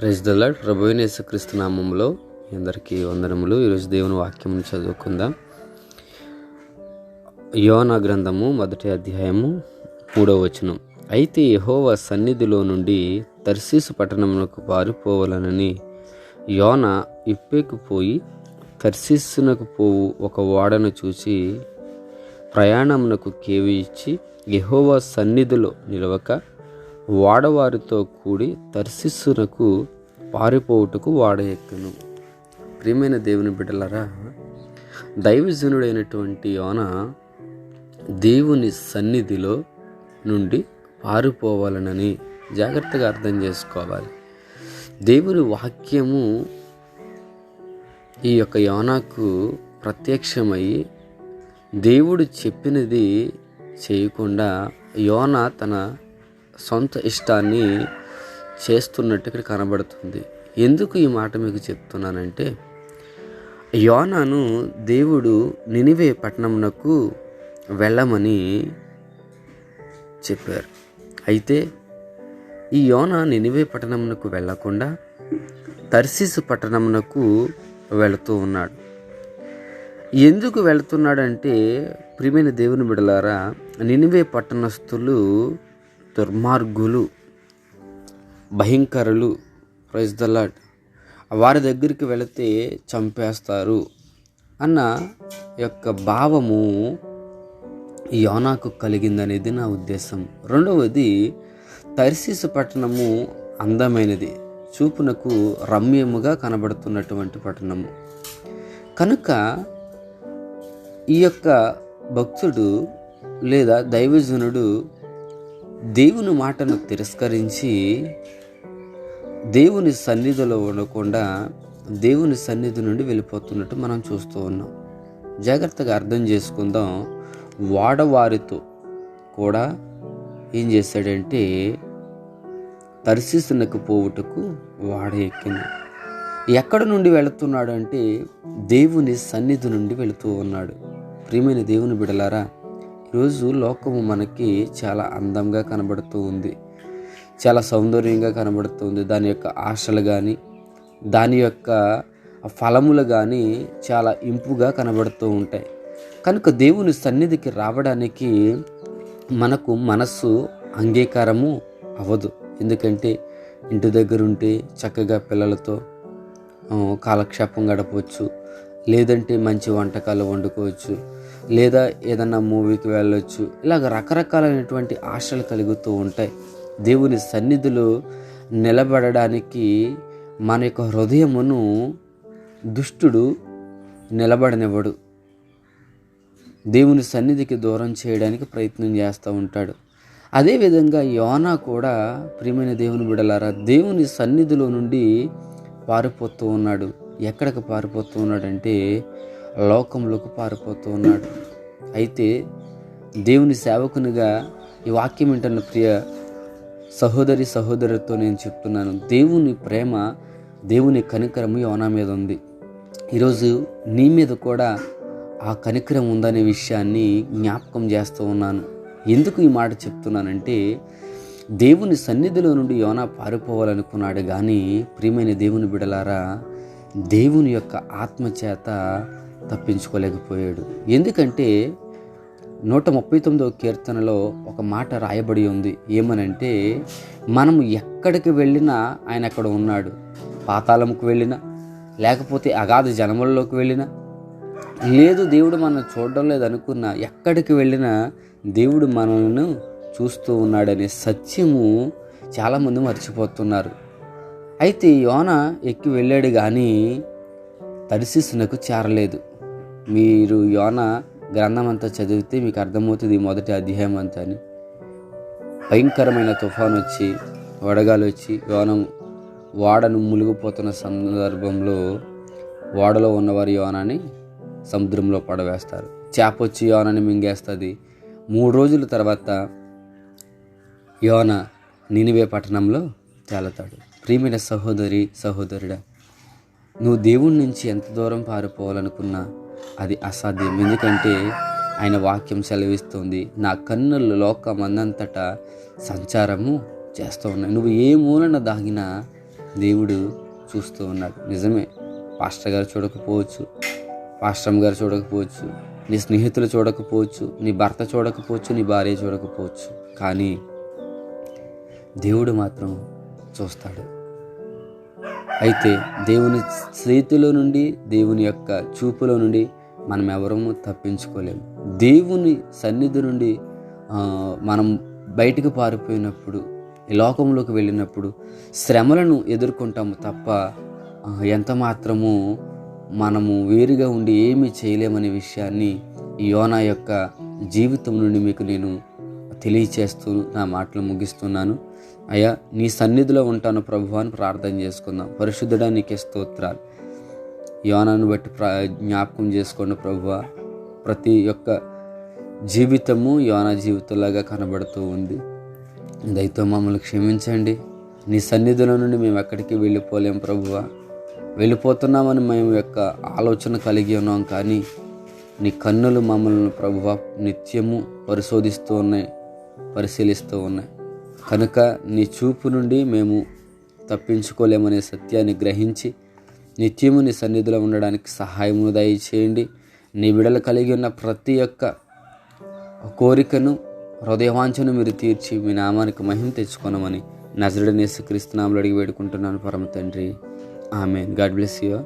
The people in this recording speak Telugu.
ప్రైజ్ ద ప్రభువైన యేసుక్రీస్తు నామంలో మీ అందరికీ వందనములు. ఈరోజు దేవుని వాక్యం చదువుకుందాం. యోనా గ్రంథము మొదటి అధ్యాయము మూడవ వచనం. అయితే యహోవ సన్నిధిలో నుండి తర్సీసు పట్టణమునకు పారిపోవాలనని యోన ఇప్పేకు పోయి తర్సీసునకు పోవు ఒక ఓడను చూసి ప్రయాణమునకు కేవి ఇచ్చి యెహోవా సన్నిధిలో నిలవక వాడవారితో కూడి తర్శిస్సునకు పారిపోవుటకు వాడ ఎక్కను ప్రియమైన దేవుని బిడ్డలరా దైవజనుడైనటువంటి యోన దేవుని సన్నిధిలో నుండి పారిపోవాలనని జాగ్రత్తగా అర్థం చేసుకోవాలి. దేవుని వాక్యము ఈ యొక్క యోనాకు ప్రత్యక్షమై దేవుడు చెప్పినది చేయకుండా యోన తన సొంత ఇష్టాన్ని చేస్తున్నట్టు ఇక్కడ కనబడుతుంది. ఎందుకు ఈ మాట మీకు చెప్తున్నానంటే యోనాను దేవుడు నినివే పట్టణమునకు వెళ్ళమని చెప్పారు. అయితే ఈ యోన నినివే పట్టణమునకు వెళ్ళకుండా తర్సిసు పట్టణమునకు వెళుతూ ఉన్నాడు. ఎందుకు వెళుతున్నాడంటే ప్రియమైన దేవుని బిడలారా నినివే పట్టణస్థులు దుర్మార్గులు భయంకరులు ప్రైజ్ ద లాడ్ వారి దగ్గరికి వెళితే చంపేస్తారు అన్న యొక్క భావము యోనాకు కలిగిందనేది నా ఉద్దేశం. రెండవది తర్సీసు పట్టణము అందమైనది చూపునకు రమ్యముగా కనబడుతున్నటువంటి పట్టణము. కనుక ఈ యొక్క భక్తుడు లేదా దైవజనుడు దేవుని మాటను తిరస్కరించి దేవుని సన్నిధిలో ఉండకుండా దేవుని సన్నిధి నుండి వెళ్ళిపోతున్నట్టు మనం చూస్తూ ఉన్నాం. జాగ్రత్తగా అర్థం చేసుకుందాం. వాడవారితో కూడా ఏం చేశాడంటే దర్శిస్తున్నకు పోవుటకు వాడ ఎక్కింది ఎక్కడ నుండి వెళుతున్నాడు అంటే దేవుని సన్నిధి నుండి వెళుతూ ఉన్నాడు. ప్రియమైన దేవుని బిడలారా ఈరోజు లోకము మనకి చాలా అందంగా కనబడుతూ ఉంది. చాలా సౌందర్యంగా కనబడుతుంది దాని యొక్క ఆశలు కానీ దాని యొక్క ఫలములు కానీ చాలా ఇంపుగా కనబడుతూ ఉంటాయి. కనుక దేవుని సన్నిధికి రావడానికి మనకు మనస్సు అంగీకారము అవ్వదు. ఎందుకంటే ఇంటి దగ్గర ఉంటే చక్కగా పిల్లలతో కాలక్షేపం గడపవచ్చు. లేదంటే మంచి వంటకాలు వండుకోవచ్చు. లేదా ఏదన్నా మూవీకి వెళ్ళొచ్చు. ఇలాగ రకరకాలైనటువంటి ఆశలు కలుగుతూ ఉంటాయి. దేవుని సన్నిధిలో నిలబడడానికి మన యొక్క హృదయమును దుష్టుడు నిలబడనివ్వడు. దేవుని సన్నిధికి దూరం చేయడానికి ప్రయత్నం చేస్తూ ఉంటాడు. అదేవిధంగా యోనా కూడా ప్రియమైన దేవుని బిడలారా దేవుని సన్నిధిలో నుండి పారిపోతూ ఉన్నాడు. ఎక్కడికి పారిపోతూ ఉన్నాడంటే లోకంలోకి పారిపోతూ ఉన్నాడు. అయితే దేవుని సేవకునిగా ఈ వాక్యం వింటున్న ప్రియ సహోదరి సహోదరుతో నేను చెప్తున్నాను. దేవుని ప్రేమ దేవుని కనికరము యోనా మీద ఉంది. ఈరోజు నీ మీద కూడా ఆ కనికరం ఉందనే విషయాన్ని జ్ఞాపకం చేస్తూ ఉన్నాను. ఎందుకు ఈ మాట చెప్తున్నానంటే దేవుని సన్నిధిలో నుండి యోనా పారిపోవాలనుకున్నాడు కానీ ప్రియమైన దేవుని బిడలారా దేవుని యొక్క ఆత్మచేత తప్పించుకోలేకపోయాడు. ఎందుకంటే నూట ముప్పై తొమ్మిదో కీర్తనలో ఒక మాట రాయబడి ఉంది. ఏమనంటే మనము ఎక్కడికి వెళ్ళినా ఆయన అక్కడ ఉన్నాడు. పాతాళంకు వెళ్ళినా లేకపోతే అగాధ జనములలోకి వెళ్ళినా. లేదు దేవుడు మనం చూడడం లేదనుకున్నా ఎక్కడికి వెళ్ళినా దేవుడు మనల్ని చూస్తూ ఉన్నాడనే సత్యము చాలామంది మర్చిపోతున్నారు. అయితే యోన ఎక్కి వెళ్ళాడు కానీ తరిశిస్తునకు చేరలేదు. మీరు యోన గ్రంథం అంతా చదివితే మీకు అర్థమవుతుంది మొదటి అధ్యాయం అంతా అని. భయంకరమైన తుఫాన్ వచ్చి వడగాలు వచ్చి యోనం వాడను మునిగిపోతున్న సందర్భంలో ఓడలో ఉన్నవారు యోనని సముద్రంలో పడవేస్తారు. చేప వచ్చి యోనాని మింగేస్తుంది. మూడు రోజుల తర్వాత యోన నినివే పట్టణంలో తేలతాడు. ప్రియమైన సహోదరి సహోదరుడా నువ్వు దేవుడి నుంచి ఎంత దూరం పారిపోవాలనుకున్నా అది అసాధ్యం. ఎందుకంటే ఆయన వాక్యం సెలవిస్తుంది నా కన్నులు లోకమందంతటా సంచారము చేస్తూ ఉన్నాయి. నువ్వు ఏ మూలన దాగినా దేవుడు చూస్తూ ఉన్నాడు. నిజమే. పాస్టర్ గారు చూడకపోవచ్చు పాస్టమ్ గారు చూడకపోవచ్చు నీ స్నేహితులు చూడకపోవచ్చు నీ భర్త చూడకపోవచ్చు నీ భార్య చూడకపోవచ్చు. కానీ దేవుడు మాత్రం చూస్తాడు. అయితే దేవుని చేతిలో నుండి దేవుని యొక్క చూపులో నుండి మనం ఎవరము తప్పించుకోలేము. దేవుని సన్నిధి నుండి మనం బయటకు పారిపోయినప్పుడు ఈ లోకంలోకి వెళ్ళినప్పుడు శ్రమలను ఎదుర్కొంటాము తప్ప ఎంత మాత్రము మనము వేరుగా ఉండి ఏమీ చేయలేమనే విషయాన్ని యోనా యొక్క జీవితం నుండి మీకు నేను తెలియచేస్తూ నా మాటలు ముగిస్తున్నాను. అయ్యా నీ సన్నిధిలో ఉంటాను ప్రభు అని ప్రార్థన చేసుకుందాం. పరిశుద్ధుడా నీకే స్తోత్రాలు. యోనాను బట్టి ప్ర జ్ఞాపకం చేసుకోండి ప్రభువ. ప్రతి ఒక్క జీవితము యోనా జీవితంలాగా కనబడుతూ ఉంది. దయతో మమ్మల్ని క్షమించండి. నీ సన్నిధిలో నుండి మేము ఎక్కడికి వెళ్ళిపోలేం ప్రభువ. వెళ్ళిపోతున్నామని మేము యొక్క ఆలోచన కలిగి ఉన్నాం కానీ నీ కన్నులు మమ్మల్ని ప్రభువ నిత్యము పరిశోధిస్తూ ఉన్నాయి పరిశీలిస్తూ ఉన్నాయి. కనుక నీ చూపు నుండి మేము తప్పించుకోలేమనే సత్యాన్ని గ్రహించి నిత్యము నీ సన్నిధిలో ఉండడానికి సహాయము దయచేయండి. నీ బిడలు కలిగి ఉన్న ప్రతి ఒక్క కోరికను హృదయవాంఛను మీరు తీర్చి మీ నామానికి మహిమ తెచ్చుకోనమని నజరుడనేసి క్రీస్తునాములు అడిగి వేడుకుంటున్నాను. పరమ తండ్రి. ఆమె గాడ్ బ్లెస్ యూ